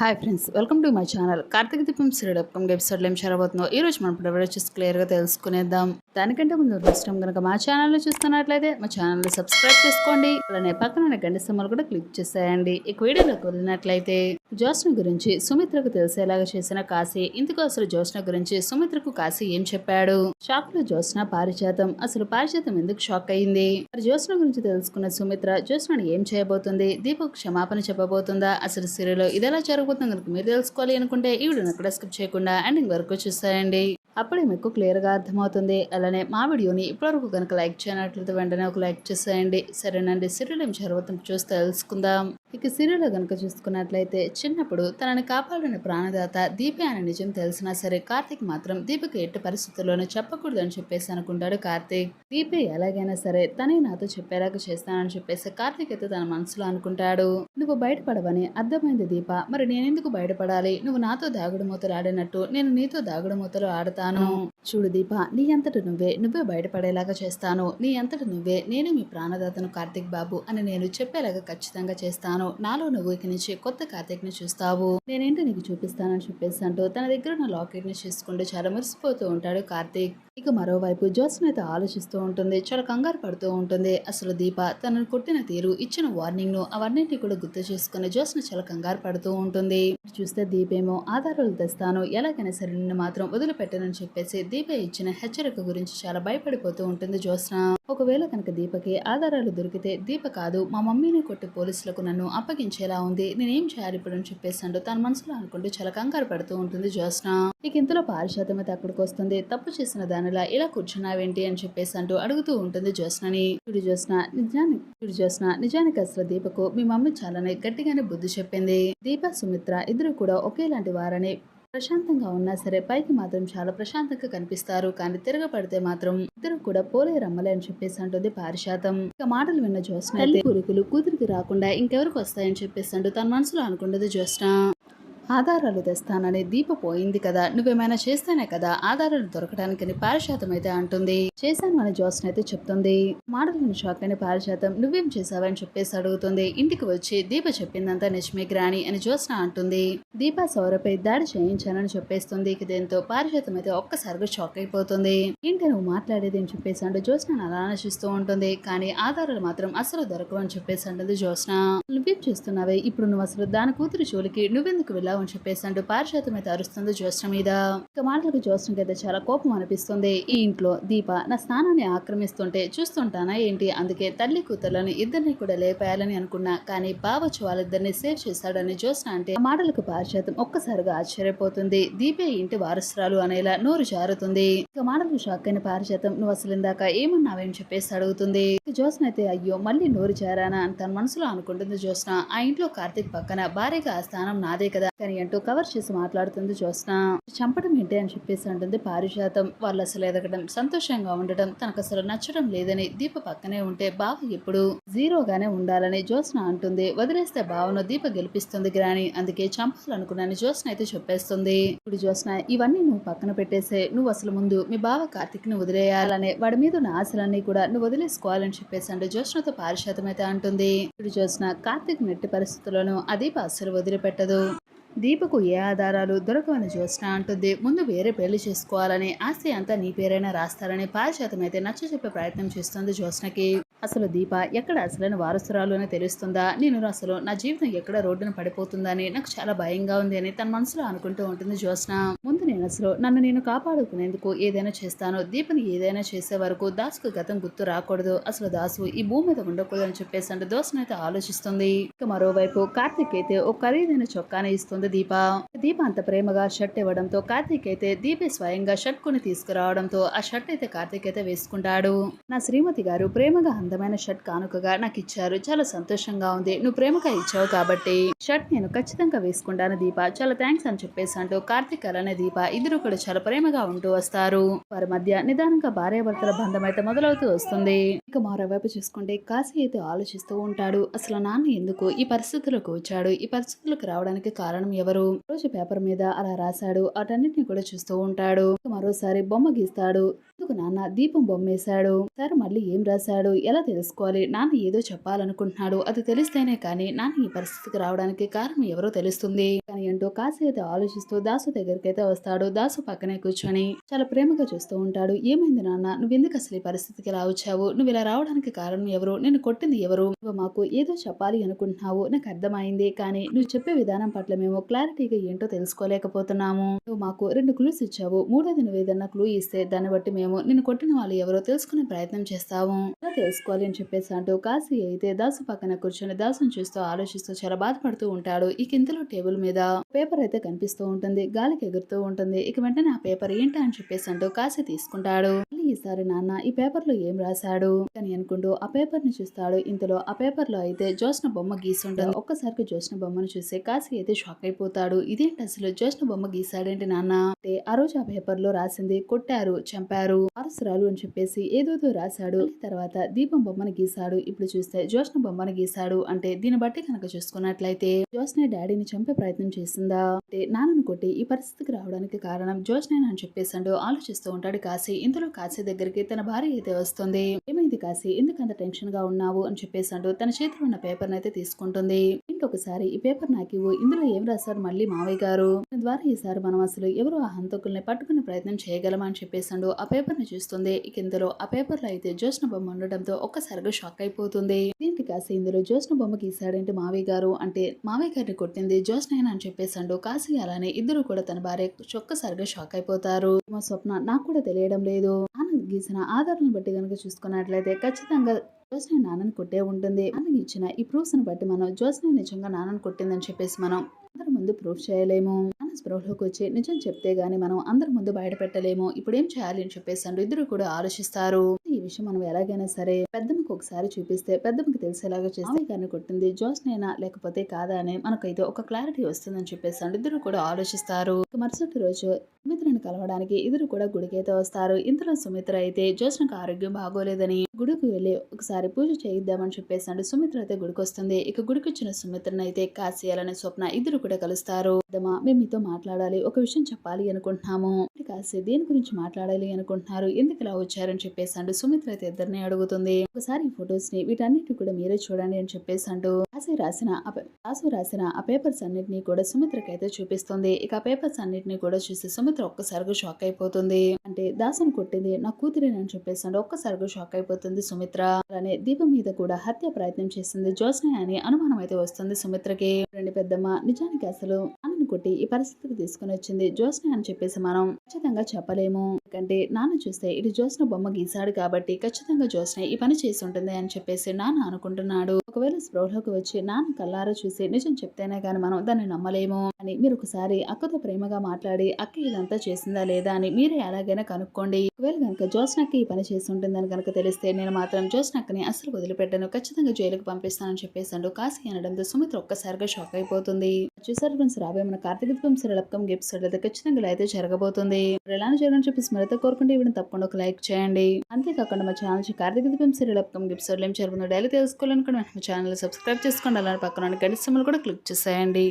Hi friends welcome to my channel Karthika Deepam serial upcoming ఎపిసోడ్లో ఏం చేరబోతున్నావు ఈ రోజు మనం ఇప్పుడు వచ్చేసి క్లియర్గా తెలుసుకునేద్దాం. దానికంటే ముందు ఇష్టం కనుక మా ఛానల్లో చూస్తున్నట్లయితే మా ఛానల్ని సబ్స్క్రైబ్ చేసుకోండి అలానే పక్కన గంట సమ్మలు కూడా క్లిక్ చేసేయండి. ఇక వీడియోలోకి వెళ్ళినట్లయితే జ్యోత్స్న గురించి సుమిత్రకు తెలిసేలాగా చేసిన కాశీ ఇందుకు అసలు జ్యోత్స్న గురించి సుమిత్రకు కాశీ ఏం చెప్పాడు? షాక్లో జ్యోత్స్న పారిజాతం. అసలు పారిజాతం ఎందుకు షాక్ అయింది? మరి జ్యోత్స్న గురించి తెలుసుకున్న సుమిత్ర జ్యోత్స్నని ఏం చేయబోతుంది? దీపక్ క్షమాపణ చెప్పబోతుందా? అసలు సిరిలో ఇదెలా జరగబోతుంది కనుక మీరు తెలుసుకోవాలి అనుకుంటే ఈ వీడియోని అక్కడ స్కిప్ చేయకుండా ఎండింగ్ వరకు చూసేయండి. అప్పుడే మీకు క్లియర్గా అర్థమవుతుంది. అలానే మా వీడియోని ఇప్పటివరకు కనుక లైక్ చేయనట్లయితే వెంటనే ఒక లైక్ చేసేయండి. సరేనండి. సీరియల్ ఏం జరుగుతుంది చూసి తెలుసుకుందాం. ఇక సిరీలో కనుక చూసుకున్నట్లయితే చిన్నప్పుడు తనని కాపాడిన ప్రాణదాత దీపే అనే నిజం తెలిసినా సరే కార్తీక్ మాత్రం దీపకి ఎట్టి పరిస్థితుల్లోనూ చెప్పకూడదు అని చెప్పేసి అనుకుంటాడు కార్తీక్. దీపే ఎలాగైనా సరే తనే నాతో చెప్పేలాగా చేస్తానని చెప్పేసి కార్తీక్ అయితే తన మనసులో అనుకుంటాడు. నువ్వు బయటపడవని అర్థమైంది దీప మరి నేనెందుకు బయటపడాలి? నువ్వు నాతో దాగుడు మూతలు ఆడినట్టు నేను నీతో దాగుడు మూతలు ఆడతాను. చూడు దీప నీ అంతటి నువ్వే నువ్వే బయటపడేలాగా చేస్తాను. నీ అంతటి నువ్వే నేను మీ ప్రాణదాతను కార్తీక్ బాబు అని నేను చెప్పేలాగా ఖచ్చితంగా చేస్తాను. నాలో నువ్వు ఇక నుంచి కొత్త కార్తీక్ని చూస్తావు. నేనేంటి నీకు చూపిస్తానని చెప్పేసి అంటూ తన దగ్గర ఉన్న లాకెట్ని చేసుకుంటూ చాలా మురిసిపోతూ ఉంటాడు కార్తీక్. ఇక మరోవైపు జ్యోత్స్నైతే అయితే ఆలోచిస్తూ ఉంటుంది చాలా కంగారు పడుతూ ఉంటుంది. అసలు దీప తనను కొట్టిన తీరు ఇచ్చిన వార్నింగ్ను అవన్నింటినీ కూడా గుర్తు చేసుకుని జ్యోత్స్న చాలా కంగారు పడుతూ ఉంటుంది. చూస్తే దీపేమో ఆధారాలు తెస్తాను ఎలాగైనా సరే నిన్ను మాత్రం వదిలిపెట్టనని చెప్పేసి దీప ఇచ్చిన హెచ్చరిక గురించి చాలా భయపడిపోతూ ఉంటుంది జ్యోత్స్న. ఒకవేళ కనుక దీపకి ఆధారాలు దొరికితే దీప కాదు మా మమ్మీని కొట్టి పోలీసులకు నన్ను అప్పగించేలా ఉంది నేనేం చేయాలి ఇప్పుడు అని చెప్పేసి అంటూ తన మనసులో అనుకుంటూ చాలా కంగారు పడుతూ ఉంటుంది జ్యోత్స్న. ఇక ఇంతలో పారిశాతం అయితే అక్కడికి వస్తుంది తప్పు చేసిన దాని దానిలా ఇలా కూర్చున్నావేంటి అని చెప్పేసి అంటూ అడుగుతూ ఉంటుంది జ్యోత్స్నని. చూడు జ్యోత్స్న నిజానికి చూడు జ్యోత్స్న నిజానికి అసలు దీపకు మీ మమ్మీ చాలానే గట్టిగానే బుద్ధి చెప్పింది. దీప సుమిత్ర ఇద్దరు కూడా ఒకేలాంటి వారని. ప్రశాంతంగా ఉన్నా సరే పైకి మాత్రం చాలా ప్రశాంతంగా కనిపిస్తారు. కానీ తిరగబడితే మాత్రం ఇద్దరు కూడా పోలే రమ్మలే అని చెప్పేసి అంటుంది పారిశాతం ఇక మాటలు విన్న జ్యోత్స్న తల్లి కూతురికి రాకుండా ఇంకెవరికి వస్తాయని చెప్పేసి అంటూ తన మనసులో అనుకుంటుంది జ్యోత్స్న. ఆధారాలు తెస్తానని దీప పోయింది కదా. నువ్వేమైనా చేస్తేనే కదా ఆధారాలు దొరకడానికని పారిశాతం అయితే అంటుంది. చేశాను అని జోస్న అయితే చెప్తుంది. మాటలను షాక్ అని పారిశాతం నువ్వేం చేశావని చెప్పేసి అడుగుతుంది. ఇంటికి వచ్చి దీప చెప్పిందంతా నిజమే గ్రాని అని జోస్న అంటుంది. దీప సౌరపై దాడి చేయించానని చెప్పేస్తుంది. ఇక దీంతో పారిశాతం అయితే ఒక్కసారిగా షాక్ అయిపోతుంది. ఏంటి నువ్వు మాట్లాడేది అని చెప్పేసి అంటూ జోస్న అలా ఆలోచిస్తూ ఉంటుంది. కానీ ఆధారాలు మాత్రం అసలు దొరకవని చెప్పేసి అంటుంది జోస్న. నువ్వేం చేస్తున్నావే? ఇప్పుడు నువ్వు అసలు దాని కూతురు చోలికి నువ్వెందుకు వెళ్ళావు అని చెప్పేసి అంటూ పారిశాతం అయితే అరుస్తుంది జ్యోత్స్న మీద. ఇక మాటలకు జ్యోత్స్నకి అయితే చాలా కోపం అనిపిస్తుంది. ఈ ఇంట్లో దీప నా స్థానాన్ని ఆక్రమిస్తుంటే చూస్తుంటానా ఏంటి? అందుకే తల్లి కూతుర్లను ఇద్దరిని కూడా లేపేయాలని అనుకున్నా. కానీ బావచ్చు వాళ్ళిద్దరిని సేవ్ చేశాడని జ్యోత్స్న అంటే ఆ మాటలకు పారిశాతం ఒక్కసారిగా ఆశ్చర్యపోతుంది. దీపే ఇంటి వారసురాలు అనేలా నోరు జారుతుంది. ఇక మాటలకు షాక్ అయిన పారిశాతం నువ్వు అసలు ఇందాక ఏమన్నావేం? చెప్పేసి అడుగుతుంది. ఇక జ్యోత్స్న అయితే అయ్యో మళ్ళీ నోరు జారానా? అని తన మనసులో అనుకుంటుంది జ్యోత్స్న. ఆ ఇంట్లో కార్తీక్ పక్కన భార్యగా ఆ స్థానం నాదే కదా. అని అంటూ కవర్ చేసి మాట్లాడుతుంది జ్యోత్స్న. చంపడం ఏంటి అని చెప్పేసి అంటుంది పారిజాతం. వాళ్ళు అసలు ఎదగడం సంతోషంగా ఉండడం తనకు అసలు నచ్చడం లేదని దీప పక్కనే ఉంటే బావ ఎప్పుడు జీరోగానే ఉండాలని జ్యోత్స్న అంటుంది. వదిలేస్తే బావను దీప గెలిపిస్తుంది గ్రాని. అందుకే చంపాలనుకున్నాను జ్యోత్స్న అయితే చెప్పేస్తుంది. ఇప్పుడు జ్యోత్స్న ఇవన్నీ నువ్వు పక్కన పెట్టేసే. నువ్వు అసలు ముందు మీ బావ కార్తిక్ని వదిలేయాలనే. వాడి మీద ఉన్న ఆశలన్నీ కూడా నువ్వు వదిలేసుకోవాలని చెప్పేసి అంటే జ్యోత్స్నతో పారిశాతం అయితే అంటుంది. ఇప్పుడు జ్యోత్స్న కార్తిక్ నెట్టి పరిస్థితుల్లోనూ ఆ దీప అసలు వదిలిపెట్టదు. దీపకు ఏ ఆధారాలు దొరకవని జ్యోత్స్న అంటుంది. ముందు వేరే పెళ్ళి చేసుకోవాలని ఆస్తి అంతా నీ పేరైనా రాస్తారని పారిశాతం అయితే నచ్చ చెప్పే ప్రయత్నం చేస్తుంది జ్యోత్స్నకి. అసలు దీప ఎక్కడ అసలైన వారసురాలు అని తెలుస్తుందా? నేను అసలు నా జీవితం ఎక్కడ రోడ్డున పడిపోతుందా అని నాకు చాలా భయంగా ఉంది అని తన మనసులో అనుకుంటూ ఉంటుంది జ్యోత్స్న. ముందు నేను అసలు నన్ను నేను కాపాడుకునేందుకు ఏదైనా చేస్తాను దీపని ఏదైనా చేసే వరకు దాసుకు గతం గుర్తు రాకూడదు. అసలు దాసు ఈ భూమి మీద ఉండకూడదు అని చెప్పేసి అంటే దోసన అయితే ఆలోచిస్తుంది. ఇక మరోవైపు కార్తీక్ అయితే ఒక ఖరీదైన చొక్కాని ఇస్తుంది దీప. దీప అంత ప్రేమగా షర్ట్ ఇవ్వడంతో కార్తీక్ అయితే దీపే స్వయంగా షర్ట్ కొని తీసుకురావడంతో ఆ షర్ట్ అయితే కార్తీక్ అయితే వేసుకుంటాడు. నా శ్రీమతి గారు ప్రేమగా అందమైన షర్ట్ కానుకగా నాకు ఇచ్చారు చాలా సంతోషంగా ఉంది. నువ్వు ప్రేమగా ఇచ్చావు కాబట్టి. షర్ట్ నేను ఖచ్చితంగా వేసుకుంటాను దీప. చాలా థ్యాంక్స్ అని చెప్పేసి అంటూ కార్తిక్ అలానే దీప ఇద్దరు కూడా చాలా ప్రేమగా ఉంటూ వస్తారు. వారి మధ్య నిదానంగా భార్యాభర్తల బంధం అయితే మొదలవుతూ వస్తుంది. ఇక మరోవైపు చూసుకుంటే కాశీ అయితే ఆలోచిస్తూ ఉంటాడు. అసలు నాన్న ఎందుకు ఈ పరిస్థితులకు వచ్చాడు? ఈ పరిస్థితులకు రావడానికి కారణం ఎవరు? రోజు పేపర్ మీద అలా రాశాడు. వాటన్నిటిని కూడా చూస్తూ ఉంటాడు. మరోసారి బొమ్మ గీస్తాడు. ఎందుకు నాన్న? దీపం బొమ్మేశాడు. సార్ మళ్ళీ ఏం రాశాడు? ఎలా ఎలా తెలుసుకోవాలి? నాన్న ఏదో చెప్పాలనుకుంటున్నాడు. అది తెలిస్తేనే కానీ నాన్న ఈ పరిస్థితికి రావడానికి కారణం ఎవరో తెలుస్తుంది. కానీ అంటూ కాశీ అయితే ఆలోచిస్తూ దాసు దగ్గరికి అయితే వస్తాడు. దాసు పక్కనే కూర్చొని చాలా ప్రేమగా చూస్తూ ఉంటాడు. ఏమైంది నాన్న? నువ్వెందుకు అసలు ఈ పరిస్థితికి ఇలా వచ్చావు? నువ్వు ఇలా రావడానికి కారణం ఎవరు? నేను కొట్టింది ఎవరు? నువ్వు మాకు ఏదో చెప్పాలి అనుకుంటున్నావు. నాకు అర్థమైంది. కానీ నువ్వు చెప్పే విధానం పట్ల మేము క్లారిటీగా ఏంటో తెలుసుకోలేకపోతున్నాము. నువ్వు మాకు రెండు క్లూస్ ఇచ్చావు. మూడోది నువ్వు ఏదన్నా క్లూ ఇస్తే దాన్ని బట్టి మేము నిన్ను కొట్టిన వాళ్ళు ఎవరో తెలుసుకునే ప్రయత్నం చేస్తాము. తెలుసుకో తెలుసుకోవాలి అని చెప్పేసి అంటూ కాశీ అయితే దాసు పక్కన కూర్చొని దాసుని చూస్తూ ఆలోచిస్తూ చాలా బాధపడుతూ ఉంటాడు. ఈ కిందలో టేబుల్ మీద పేపర్ అయితే కనిపిస్తూ ఉంటుంది. గాలికి ఎగురుతూ ఉంటుంది. ఇక వెంటనే ఆ పేపర్ ఏంటా అని చెప్పేసి అంటూ కాశీ తీసుకుంటాడు. మళ్ళీ ఈసారి నాన్న ఈ పేపర్లో ఏం రాశాడు? అని అనుకుంటూ ఆ పేపర్ని చూస్తాడు. ఇంతలో ఆ పేపర్లో అయితే జోష్న బొమ్మ గీసుంటుంది. ఒక్కసారికి జోష్న బొమ్మను చూస్తే కాశీ అయితే షాక్ అయిపోతాడు. ఇదేంటి అసలు జోష్న బొమ్మ గీసాడేంటి నాన్న? అంటే ఆ రోజు ఆ పేపర్లో రాసింది కొట్టారు చంపారు అరసరాలు అని చెప్పేసి ఏదోదో రాశాడు. తర్వాత దీపం బొమ్మను గీశాడు. ఇప్పుడు చూస్తే జోష్న బొమ్మను గీశాడు అంటే దీన్ని బట్టి కనుక చూసుకున్నట్లయితే జోష్నే డాడీని చంపే ప్రయత్నం చేసిందా? అంటే నాన్నను కొట్టి ఈ పరిస్థితికి రావడానికి కారణం జోష్నే అని చెప్పేసాడు ఆలోచిస్తూ ఉంటాడు కాశీ. ఇందులో కాశీ దగ్గరికి తన భార్య అయితే వస్తుంది. ఏమైంది కాశీ? ఎందుకంత టెన్షన్గా ఉన్నావు? అని చెప్పేసాడు తన చేతిలో ఉన్న పేపర్ అయితే తీసుకుంటుంది. ఇంకొకసారి ఈ పేపర్ నాకు ఇవ్వు. ఇందులో ఏం రాశారు మళ్ళీ మావయ్య గారు? ద్వారా ఈసారి మనం అసలు ఎవరు ఆ హంతకుల్ని పట్టుకునే ప్రయత్నం చేయగలమా? అని చెప్పేసాడు ఆ పేపర్ని చూస్తుంది. ఇక ఇందులో ఆ పేపర్లో అయితే జోష్న బొమ్మ ఉండడంతో ఒక్కసారిగా షాక్ అయిపోతుంది. దీనికి కాసి ఇందులో జ్యోత్స్న బొమ్మ గీసాడంటే మావయ్య గారు అంటే మావయ్య గారిని కొట్టింది జ్యోత్స్న అని చెప్పేసాడు కాశీ అలానే ఇద్దరు కూడా తన భార్య ఒక్కసారిగా షాక్ అయిపోతారు. మా స్వప్న నాకు కూడా తెలియడం లేదు. ఆనంద్ గీసిన ఆధారాలను బట్టి కనుక చూసుకున్నట్లయితే ఖచ్చితంగా జ్యోత్స్న నాన్నని కొట్టే ఉంటుంది. ఆనంద్ ఇచ్చిన ఈ ప్రూఫ్స్ని బట్టి మనం జ్యోత్స్న నిజంగా నాన్నని కొట్టిందని చెప్పేసి మనం అందరి ముందు ప్రూఫ్ చేయలేము. స్పృహలోకి వచ్చి నిజం చెప్తే గానీ మనం అందరి ముందు బయట పెట్టలేము. ఇప్పుడు ఏం చేయాలి అని చెప్పేసి ఇద్దరు కూడా ఆలోచిస్తారు. ఈ విషయం మనం ఎలాగైనా సరే పెద్దమ్మకు ఒకసారి చూపిస్తే పెద్దమ్మకి తెలిసేలాగా చేస్తే గారిని కొట్టింది. జోస్నైనా లేకపోతే కాదా అని మనకైతే ఒక క్లారిటీ వస్తుందని చెప్పేసి ఇద్దరు కూడా ఆలోచిస్తారు. మరుసటి రోజు సుమిత్రని కలవడానికి ఇద్దరు కూడా గుడికైతే వస్తారు. ఇంతలో సుమిత్ర అయితే జోస్నకు ఆరోగ్యం బాగోలేదని గుడికి వెళ్ళి ఒకసారి పూజ చేయిద్దామని చెప్పేసాడు సుమిత్ర అయితే గుడికి వస్తుంది ఇక గుడికి వచ్చిన సుమిత్రను అయితే కాశీ స్వప్న ఇద్దరు కూడా కలుస్తారు. పెద్దమ్మా మేము మీతో మాట్లాడాలి. ఒక విషయం చెప్పాలి అనుకుంటున్నాము. కాశీ దేని గురించి మాట్లాడాలి అనుకుంటున్నారు? ఎందుకు ఇలా వచ్చారని చెప్పేసి సుమిత్ర అయితే ఇద్దరిని అడుగుతుంది. ఒకసారి ఈ ఫొటోస్ని వీటన్నిటి కూడా మీరే చూడండి అని చెప్పేసి అంటూ రాసి రాసిన రాసు రాసిన ఆ పేపర్స్ అన్నిటినీ కూడా సుమిత్రకి అయితే చూపిస్తుంది. ఇక ఆ పేపర్స్ అన్నిటినీ కూడా చూసి సుమిత్ర ఒక్కసారిగా షాక్ అయిపోతుంది. అంటే దాసన్ కొట్టింది నా కూతురేనని చెప్పేసాడు ఒక్కసారిగా షాక్ అయిపోతుంది సుమిత్ర. అలానే దీపం మీద కూడా హత్య ప్రయత్నం చేసింది జోస్నే అని అనుమానం అయితే వస్తుంది సుమిత్రకి. రెండు పెద్దమ్మ నిజానికి అసలు కొట్టి ఈ పరిస్థితికి తీసుకుని వచ్చింది. జ్యోత్స్న అని చెప్పేసి మనం ఖచ్చితంగా చెప్పలేము. ఎందుకంటే నాన్న చూస్తే ఇది జ్యోత్స్న బొమ్మ గీసాడు కాబట్టి ఖచ్చితంగా జ్యోత్స్న ఈ పని చేసి ఉంటుంది అని చెప్పేసి నాన్న అనుకుంటున్నాడు. ఒకవేళ స్పృహలోకి వచ్చి నాన్న కల్లారా చూసి నిజం చెప్తేనే కానీ మనం దాన్ని నమ్మలేము. అని మీరు ఒకసారి అక్కతో ప్రేమగా మాట్లాడి అక్క ఇదంతా చేసిందా లేదా? అని మీరే ఎలాగైనా కనుక్కోండి. ఒకవేళ కనుక జోస్నకి ఈ పని చేసి ఉంటుందని కనుక తెలిస్తే నేను మాత్రం జోస్నక్కని అసలు వదిలిపెట్టాను. ఖచ్చితంగా జైలుకు పంపిస్తానని చెప్పేసాడు కాశీ అనడంతో సుమిత్ర ఒక్కసారిగా షాక్ అయిపోతుంది. చూసారు ఫ్రెండ్స్ రాబోయే మన కార్తీక దీపం సీరియల్ అప్కమ్ ఎపిసోడ్ అయితే ఖచ్చితంగా అయితే జరగబోతుంది. మరి ఎలానే జరగని చెప్పి స్మృత కోరుకుంటే ఈ తప్పకుండా ఒక లైక్ చేయండి. అంతేకాకుండా మా channel Karthika Deepam serial అప్కమ్ episode ఏం జరుగుతుందో డైలీ తెలుసుకోవాలనుకుంటే మా ఛానల్ సబ్స్క్రైబ్ చేసుకోండి. అలానే పక్కన గడిస్తములు కూడా క్లిక్ చేసేయండి.